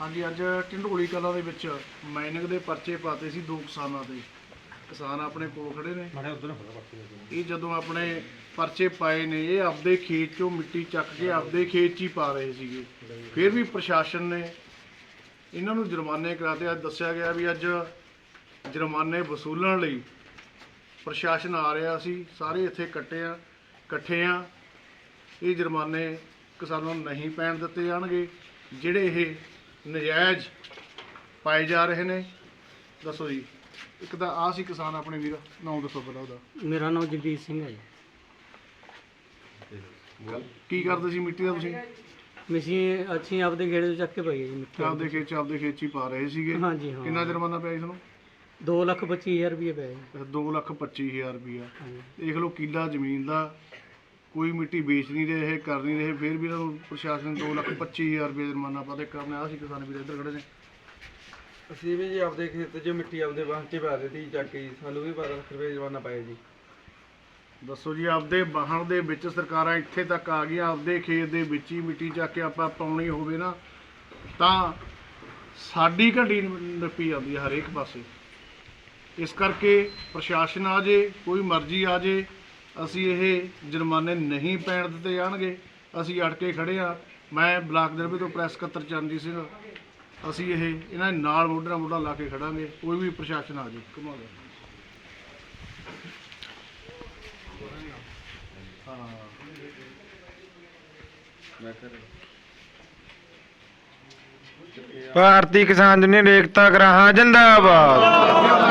ਹਾਂਜੀ ਅੱਜ ਢਿੰਡੋਲੀ ਕਲਾਂ ਦੇ ਵਿੱਚ ਮਾਈਨਿੰਗ ਦੇ ਪਰਚੇ ਪਾਤੇ ਸੀ ਦੋ ਕਿਸਾਨਾਂ ਦੇ। ਕਿਸਾਨ ਆਪਣੇ ਕੋਲ ਖੜੇ ਨੇ। ਮਾੜੇ ਉਧਰ ਇਹ ਜਦੋਂ ਆਪਣੇ ਪਰਚੇ ਪਾਏ ਨੇ ਇਹ ਆਪਦੇ ਖੇਤ ਚੋਂ ਮਿੱਟੀ ਚੱਕ ਕੇ ਆਪਦੇ ਖੇਤ 'ਚ ਹੀ ਪਾ ਰਹੇ ਸੀਗੇ। ਫਿਰ ਵੀ ਪ੍ਰਸ਼ਾਸਨ ਨੇ ਇਹਨਾਂ ਨੂੰ ਜੁਰਮਾਨੇ ਕਰਾਤੇ। ਅੱਜ ਦੱਸਿਆ ਗਿਆ ਵੀ ਅੱਜ ਜੁਰਮਾਨੇ ਵਸੂਲਣ ਲਈ ਪ੍ਰਸ਼ਾਸਨ ਆ ਰਿਹਾ ਸੀ। ਸਾਰੇ ਇੱਥੇ ਇਕੱਠੇ ਆ ਇਕੱਠੇ ਆ। ਇਹ ਜੁਰਮਾਨੇ ਕਿਸਾਨਾਂ ਨੂੰ ਨਹੀਂ ਪੈਣ ਦਿੱਤੇ ਜਾਣਗੇ। ਜਿਹੜੇ ਇਹ ਨਜਾਇਜ਼ ਪਾਏ ਜਾ ਰਹੇ ਨੇ। ਦੱਸੋ ਜੀ ਇੱਕ ਤਾਂ ਆ ਸੀ ਕਿਸਾਨ ਆਪਣੇ ਵੀਰ ਨਾਮ ਦੱਸੋ ਪਹਿਲਾਂ ਉਹਦਾ। ਮੇਰਾ ਨਾਮ ਜਗਦੀਸ਼ ਸਿੰਘ ਹੈ ਜੀ। ਕੀ ਕਰਦੇ ਸੀ ਮਿੱਟੀ ਦਾ ਤੁਸੀਂ? ਮਸ਼ੀਨ ਅਸੀਂ ਆਪਦੇ ਗੇੜੇ ਤੋਂ ਚੱਕ ਕੇ ਪਾਈ ਹੈ ਜੀ ਮਿੱਟੀ। ਆਪਦੇ ਖੇਤ ਚ ਆਪਦੇ ਖੇਤ ਚ ਹੀ ਪਾ ਰਹੇ ਸੀਗੇ। ਹਾਂਜੀ ਹਾਂ। ਕਿੰਨਾ ਜੁਰਮਾਨਾ ਪਿਆ ਇਸ ਨੂੰ 2 ਲੱਖ 25 ਹਜ਼ਾਰ ਰੁਪਏ ਪਏ। ਜੀ। 2 ਲੱਖ 25000 ਰੁਪਇਆ। ਹਾਂਜੀ। ਦੇਖ ਲਓ ਕਿੱਲਾ ਜ਼ਮੀਨ ਦਾ ਕੋਈ ਮਿੱਟੀ ਵੇਚ ਨਹੀਂ ਰਹੇ ਕਰ ਨਹੀਂ ਰਹੇ ਫਿਰ ਵੀ ਇਹਨਾਂ ਨੂੰ ਪ੍ਰਸ਼ਾਸਨ 2 ਲੱਖ 25000 ਰੁਪਏ ਜੁਰਮਾਨਾ ਪਾ ਦੇ ਕਰਨਾ ਆ ਸੀ ਕਿਸਾਨ ਵੀਰ ਇੱਧਰ ਖੜੇ ਨੇ ਅਸੀਂ ਵੀ ਜੀ ਆਪਦੇ ਖੇਤ 'ਚ ਮਿੱਟੀ ਆਪਦੇ ਵਾਹਨ 'ਚ ਪਾ ਦਿੱਤੀ ਚੱਕ ਕੇ ਜੀ। ਸਾਨੂੰ ਵੀ 12 ਲੱਖ ਰੁਪਏ ਜਵਾਨਾ ਪਾਇਆ ਜੀ ਦੱਸੋ ਜੀ ਆਪਦੇ ਬਾਹਣ ਦੇ ਵਿੱਚ ਸਰਕਾਰਾਂ ਇੱਥੇ ਤੱਕ ਆ ਗਈਆਂ ਆਪਦੇ ਖੇਤ ਦੇ ਵਿੱਚ ਹੀ ਮਿੱਟੀ ਚੱਕ ਕੇ ਆਪਾਂ ਪਾਉਣੀ ਹੋਵੇ ਨਾ ਤਾਂ ਸਾਡੀ ਘੰਟੀ ਨੱਪੀ ਜਾਂਦੀ ਹੈ ਹਰੇਕ ਪਾਸੇ ਇਸ ਕਰਕੇ ਪ੍ਰਸ਼ਾਸਨ ਆ ਜੇ ਕੋਈ ਮਰਜ਼ੀ ਆ ਜੇ ਅਸੀਂ ਇਹ ਜੁਰਮਾਨੇ ਨਹੀਂ ਪੈਣ ਦਿੱਤੇ ਜਾਣਗੇ। ਅਸੀਂ ਅੜ ਕੇ ਖੜੇ ਆ ਮੈਂ ਬਲਾਕ ਦਰਬੀ ਤੋਂ ਪ੍ਰੈਸ ਸਕੱਤਰ ਚਰਨਜੀਤ ਸਿੰਘ। ਅਸੀਂ ਇਹ ਇਹਨਾਂ ਨਾਲ ਮੋਢੇ ਮੋਢਾ ਲਾ ਕੇ ਖੜਾਂਗੇ। ਕੋਈ ਵੀ ਪ੍ਰਸ਼ਾਸਨ ਆ ਜੇ ਘੁਮਾ ਭਾਰਤੀ ਕਿਸਾਨ ਯੂਨੀਅਨ ਏਕਤਾ ਗਰਾਹਾਂ, ਜਿੰਦਾਬਾਦ।